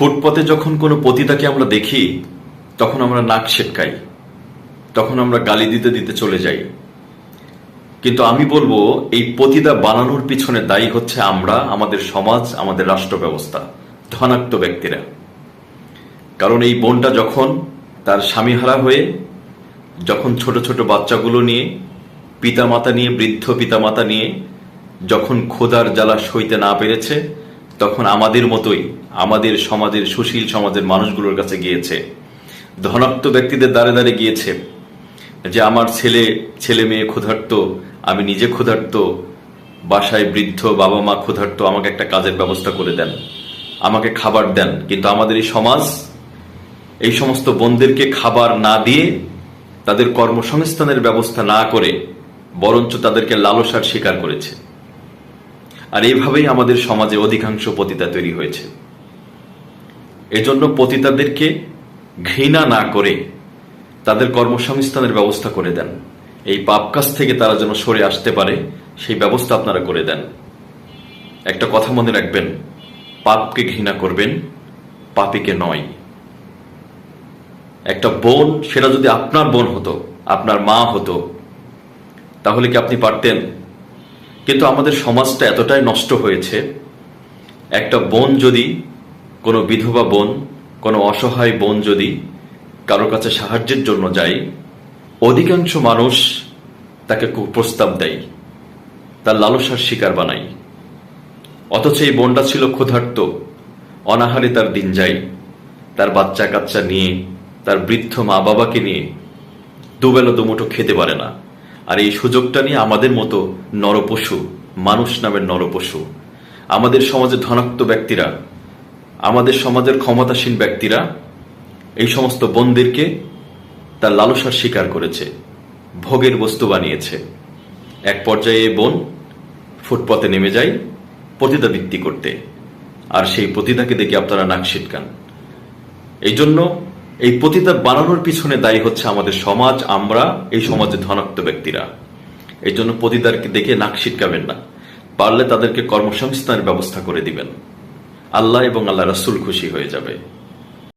ফুটপথে যখন কোনো পতিতাকে আমরা দেখি, তখন আমরা নাক সেটকাই তখন আমরা গালি দিতে দিতে চলে যাই। কিন্তু আমি বলব, এই পতিতা বানানোর পিছনে দায়ী হচ্ছে আমরা, আমাদের সমাজ, আমাদের রাষ্ট্র ব্যবস্থা ধনাত্ম ব্যক্তিরা। কারণ এই বোনটা যখন তার স্বামীহারা হয়ে, যখন ছোট ছোট বাচ্চাগুলো নিয়ে, পিতামাতা নিয়ে, বৃদ্ধ পিতামাতা নিয়ে, যখন খোদার জ্বালা সইতে না পেরেছে তখন আমাদের মতোই আমাদের সমাজের সুশীল সমাজের মানুষগুলোর কাছে গিয়েছে। ধনাত্ম ব্যক্তিদের দ্বারে দ্বারে গিয়েছে যে আমার ছেলে ছেলে মেয়ে ক্ষুধার্ত, আমি নিজে ক্ষুধার্ত, বাসায় বৃদ্ধ, বাবা মা ক্ষুধার্ত, আমাকে একটা কাজের ব্যবস্থা করে দেন, আমাকে খাবার দেন। কিন্তু আমাদের এই সমাজ এই সমস্ত বোনদেরকে খাবার না দিয়ে তাদের কর্মসংস্থানের ব্যবস্থা না করে, বরঞ্চ তাদেরকে লালসার শিকার করেছে। আর এভাবেই আমাদের সমাজে অধিকাংশ পতিতা তৈরি হয়েছে। এজন্য পতিতাদেরকে ঘৃণা না করে তাদের কর্মসংস্থানের ব্যবস্থা করে দেন। এই পাপ কাজ থেকে তারা যেন সরে আসতে পারে, সেই ব্যবস্থা আপনারা করে দেন। একটা কথা মনে রাখবেন, পাপকে ঘৃণা করবেন, পাপিকে নয়। একটা বোন, সেটা যদি আপনার বোন হতো, আপনার মা হতো, তাহলে কি আপনি পারতেন? কিন্তু আমাদের সমাজটা এতটাই নষ্ট হয়েছে, একটা বোন যদি, কোনো বিধবা বোন, কোনো অসহায় বোন যদি কারও কাছে সাহায্যের জন্য যায়, অধিকাংশ মানুষ তাকে প্রস্তাব দেয়, তার লালসার শিকার বানায়। অথচ এই বোনটা ছিল ক্ষুধার্ত, অনাহারে তার দিন যায়, তার বাচ্চা কাচ্চা নিয়ে, তার বৃদ্ধ মা বাবাকে নিয়ে দুবেলা দুমুঠো খেতে পারে না। আর এই সুযোগটা নিয়ে আমাদের মতো নরপশু, মানুষ নামের নরপশু, আমাদের সমাজে ধনাত্ম ব্যক্তিরা, আমাদের সমাজের ক্ষমতাসীন ব্যক্তিরা, এই সমস্ত বোনদেরকে তার লালসার শিকার করেছে, ভোগের বস্তু বানিয়েছে। এক পর্যায়ে বোন ফুটপথে নেমে যায় পতিতাবৃত্তি করতে। আর সেই পতিতাকে দেখে আপনারা নাক ছিটকান। এই জন্য এই পতিতা বানানোর পিছনে দায়ী হচ্ছে আমাদের সমাজ, আমরা, এই সমাজে ধনাক্ত ব্যক্তিরা। এই জন্য পতিতারকে দেখে নাক ছিটকাবেন না। পারলে তাদেরকে কর্মসংস্থানের ব্যবস্থা করে দিবেন। আল্লাহ এবং আল্লাহ রাসুল খুশি হয়ে যাবে।